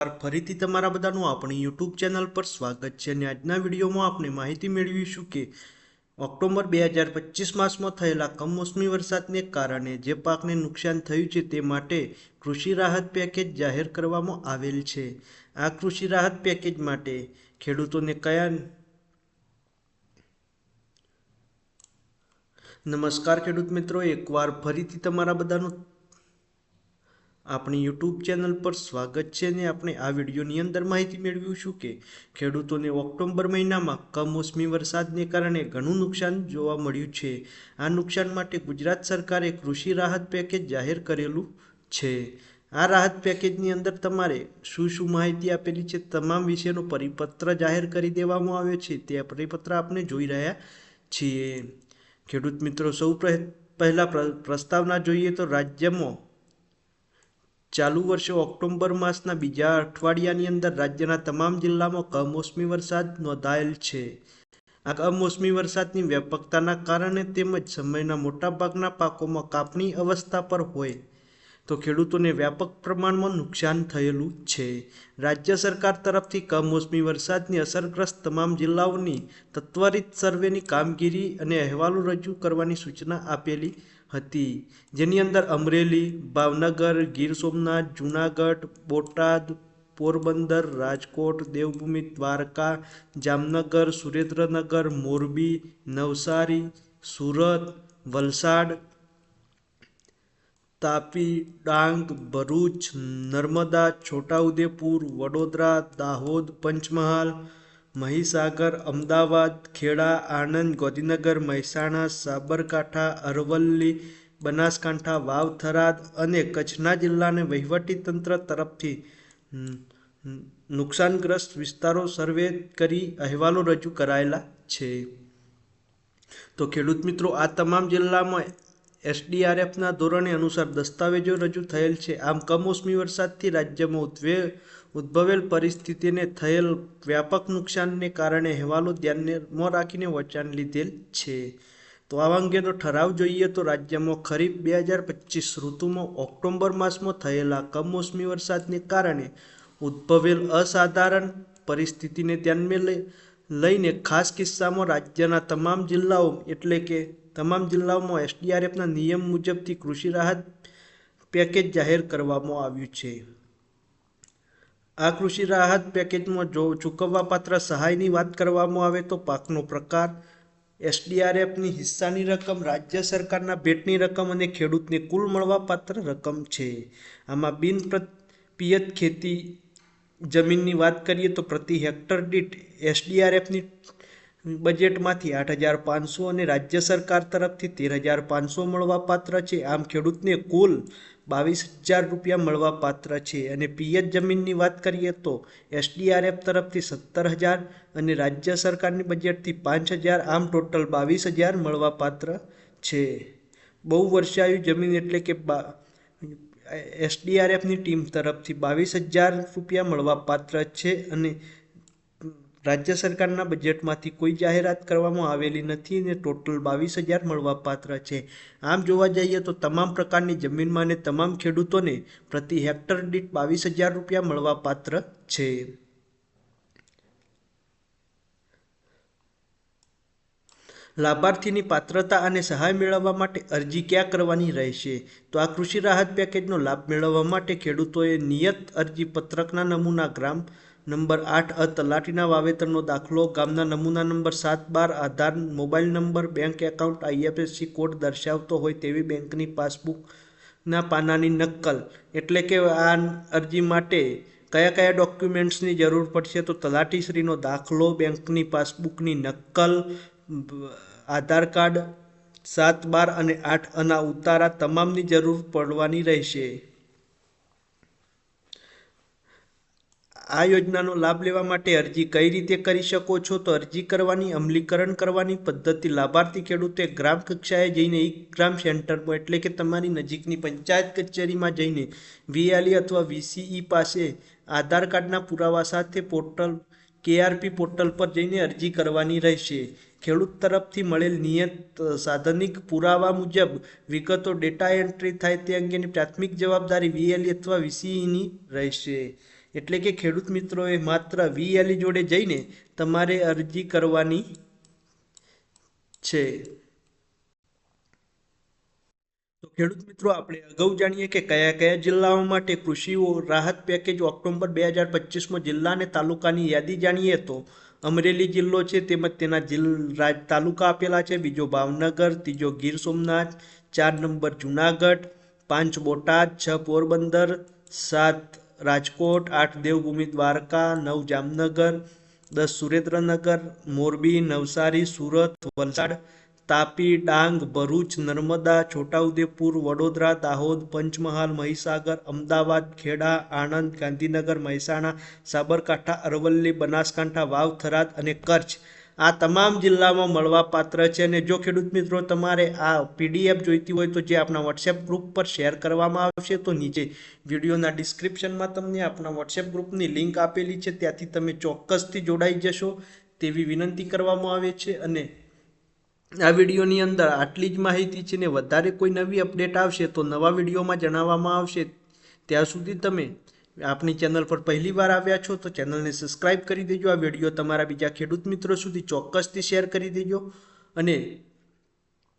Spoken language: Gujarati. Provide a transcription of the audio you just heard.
ફરીથી તમારા બધાનું આપણી યુટ્યુબ ચેનલ પર સ્વાગત છે અને આજના વિડીયોમાં આપણે માહિતી મેળવીશું કે ઓક્ટોબર બે હજાર પચીસ માસમાં થયેલા કમોસમી વરસાદને કારણે જે પાકને નુકસાન થયું છે તે માટે કૃષિ રાહત પેકેજ જાહેર કરવામાં આવેલ છે. આ કૃષિ રાહત પેકેજ માટે ખેડૂતોને કયા નમસ્કાર ખેડૂત મિત્રો, એકવાર ફરીથી તમારા બધાનું આપણી યુટ્યુબ ચેનલ પર સ્વાગત છે ને આપણે આ વિડીયોની અંદર માહિતી મેળવીશું કે ખેડૂતોને ઓક્ટોબર મહિનામાં કમોસમી વરસાદને કારણે ઘણું નુકસાન જોવા મળ્યું છે. આ નુકસાન માટે ગુજરાત સરકારે કૃષિ રાહત પેકેજ જાહેર કરેલું છે. આ રાહત પેકેજની અંદર તમારે શું શું માહિતી આપેલી છે તમામ વિશેનો પરિપત્ર જાહેર કરી દેવામાં આવ્યો છે. તે પરિપત્ર આપણે જોઈ રહ્યા છીએ. ખેડૂત મિત્રો સૌ પહેલાં પ્રસ્તાવના જોઈએ તો રાજ્યમાં ચાલુ વર્ષે ઓક્ટોબર માસના બીજા અઠવાડિયાની અંદર રાજ્યના તમામ જિલ્લામાં કમોસમી વરસાદ નોંધાયેલ છે. આ કમોસમી વરસાદની વ્યાપકતાના કારણે તેમજ સમયના મોટાભાગના પાકોમાં કાપણી અવસ્થા પર હોય તો ખેડૂતોને વ્યાપક પ્રમાણમાં નુકસાન થયેલું છે. રાજ્ય સરકાર તરફથી કમોસમી વરસાદની અસરગ્રસ્ત તમામ જિલ્લાઓની તત્વરિત સર્વેની કામગીરી અને અહેવાલો રજૂ કરવાની સૂચના આપેલી હતી. જેની અંદર અમરેલી, ભાવનગર, ગીર સોમનાથ, જૂનાગઢ, બોટાદ, પોરબંદર, રાજકોટ, દેવભૂમિ, દ્વારકા, જામનગર, સુરેન્દ્રનગર, મોરબી, નવસારી, સુરત, વલસાડ તાપી, ડાંગ, ભરૂચ, નર્મદા, છોટાઉદેપુર, વડોદરા, દાહોદ, પંચમહાલ, મહીસાગર, અમદાવાદ, ખેડા, આણંદ, ગોધીનગર, મહેસાણા, સાબરકાંઠા, અરવલ્લી, બનાસકાંઠા વાવ થરાદ અને કચ્છના જિલ્લાને વહીવટીતંત્ર તરફથી નુકસાનગ્રસ્ત વિસ્તારો સર્વે કરી અહેવાલો રજૂ કરાયેલા છે. તો ખેડૂત મિત્રો, આ તમામ જિલ્લામાં એસડીઆરએફના ધોરણે અનુસાર દસ્તાવેજો રજૂ થયેલ છે. આમ, કમોસમી વરસાદથી રાજ્યમાં ઉદ્વે, ઉદ્ભવેલ પરિસ્થિતિને થયેલ વ્યાપક નુકસાનને કારણે અહેવાલો ધ્યાનમાં રાખીને વચાણ લીધેલ છે. તો આ અંગેનો ઠરાવ જોઈએ તો રાજ્યમાં ખરીફ બે હજાર પચીસ ઋતુમાં ઓક્ટોબર માસમાં થયેલા કમોસમી વરસાદને કારણે ઉદ્ભવેલ અસાધારણ પરિસ્થિતિને ધ્યાનમાં લઈને ખાસ કિસ્સામાં રાજ્યના તમામ જિલ્લાઓ એટલે કે તમામ જિલ્લાઓમાં એસડીઆરએફના નિયમ મુજબથી કૃષિ રાહત પેકેજ જાહેર કરવામાં આવ્યું છે. આ કૃષિ રાહત પેકેજમાં જો ચૂકવવાપાત્ર સહાયની વાત કરવામાં આવે તો પાકનો પ્રકાર, એસડીઆરએફની હિસ્સાની રકમ, રાજ્ય સરકારના ભેટની રકમ અને ખેડૂતને કુલ મળવાપાત્ર રકમ છે. આમાં બિન પિયત ખેતી જમીનની વાત કરીએ તો પ્રતિ હેક્ટર દીઠ એસડીઆરએફની બજેટમાંથી આઠ હજાર પાંચસો અને રાજ્ય સરકાર તરફથી તેર હજાર પાંચસો મળવાપાત્ર છે. આમ ખેડૂતને કુલ બાવીસ હજાર રૂપિયા મળવાપાત્ર છે. અને પિયત જમીનની વાત કરીએ તો એસડીઆરએફ તરફથી સત્તર હજાર અને રાજ્ય સરકારની બજેટથી પાંચ હજાર, આમ ટોટલ બાવીસ હજાર મળવાપાત્ર છે. બહુ વર્ષાયુ જમીન એટલે કે બા, એસડીઆરએફની ટીમ તરફથી બાવીસ હજાર રૂપિયા મળવાપાત્ર છે. અને રાજ્ય સરકારના બજેટમાંથી કોઈ જાહેરાત કરવામાં આવેલી નથી અને ટોટલ બાવીસ હજાર મળવાપાત્ર છે. આમ જોવા જઈએ તો તમામ પ્રકારની જમીનમાં અને તમામ ખેડૂતોને પ્રતિ હેક્ટર દીઠ બાવીસ હજાર રૂપિયા મળવાપાત્ર છે. લાભાર્થીની પાત્રતા અને સહાય મેળવવા માટે અરજી ક્યાં કરવાની રહેશે? તો આ કૃષિ રાહત પેકેજનો લાભ મેળવવા માટે ખેડૂતોએ નિયત અરજી પત્રકના નમૂના ગ્રામ નંબર આઠ અ તલાટીના વાવેતરનો દાખલો, ગામના નમૂના નંબર સાત બાર, Aadhaar mobile number, bank account, IFSC code દર્શાવતો હોય તેવી બેંકની પાસબુકના પાનાની નકલ. એટલે કે આ અરજી માટે કયા કયા ડોક્યુમેન્ટ્સની જરૂર પડશે? તો તલાટીશ્રીનો દાખલો, બેંકની પાસબુકની નકલ, આધાર કાર્ડ સાત બાર અને આઠ અના ઉતારા તમામની જરૂર પડવાની રહેશે. આ યોજનાનો લાભ લેવા માટે અરજી કઈ રીતે કરી શકો છો તો અરજી કરવાની, અમલીકરણ કરવાની પદ્ધતિ લાભાર્થી ખેડૂતે ગ્રામ કક્ષાએ જઈને ઈ ગ્રામ સેન્ટરમાં એટલે કે તમારી નજીકની પંચાયત કચેરીમાં જઈને વીએલઈ અથવા વીસીઈ પાસે આધાર કાર્ડના પુરાવા સાથે પોર્ટલ, કેઆરપી પોર્ટલ પર જઈને અરજી કરવાની રહેશે. ખેડૂત તરફથી મળેલ નિયત સાધનિક પુરાવા મુજબ વિગતો, ડેટા એન્ટ્રી થાય તે અંગેની પ્રાથમિક જવાબદારી વીએલઈ અથવા વીસીઈની રહેશે. એટલે કે ખેડૂત મિત્રોએ માત્ર વીએલઈ જોડે જઈને તમારે અરજી કરવાની છે. તો ખેડૂત મિત્રો, આપણે અગાઉ જાણીએ કે કયા કયા જિલ્લાઓ માટે કૃષિ રાહત પેકેજ ઓક્ટોબર બે હજાર પચીસમાં જિલ્લા અને તાલુકાની યાદી જાણીએ તો અમરેલી જિલ્લો છે, તેમજ તેના જિલ્લા તાલુકા આપેલા છે, બીજો ભાવનગર, ત્રીજો ગીર સોમનાથ, ચાર નંબર જુનાગઢ, પાંચ બોટાદ, છ પોરબંદર, સાત રાજકોટ, આઠ દેવભૂમિ, દ્વારકા, નવ જામનગર, દસ સુરેન્દ્રનગર, મોરબી, નવસારી, સુરત, વલસાડ, તાપી, ડાંગ, ભરૂચ, નર્મદા, છોટાઉદેપુર, વડોદરા, દાહોદ, પંચમહાલ, મહીસાગર, અમદાવાદ, ખેડા, આણંદ, ગાંધીનગર, મહેસાણા, સાબરકાંઠા, અરવલ્લી, બનાસકાંઠા, વાવ, થરાદ અને કચ્છ આ તમામ જિલ્લામાં મળવાપાત્ર છે અને જો ખેડૂત મિત્રો તમારે આ પીડીએફ જોઈતી હોય તો જે આપણા વોટ્સએપ ગ્રુપ પર શેર કરવામાં આવશે, તો નીચે વિડીયોના ડિસ્ક્રિપ્શનમાં તમને આપણા વોટ્સએપ ગ્રુપની લિંક આપેલી છે. ત્યાંથી તમે ચોક્કસથી જોડાઈ જશો તેવી વિનંતી કરવામાં આવે છે અને આ વિડીયોની અંદર આટલી જ માહિતી છે ને વધારે કોઈ નવી અપડેટ આવશે તો નવા વિડીયોમાં જણાવવામાં આવશે. ત્યાં સુધી તમે આપણી ચેનલ પર પહેલી વાર આવ્યા છો તો ચેનલને સબસ્ક્રાઇબ કરી દેજો. આ વીડિયો તમારા બીજા ખેડૂત મિત્રો સુધી ચોક્કસથી શેર કરી દેજો. અને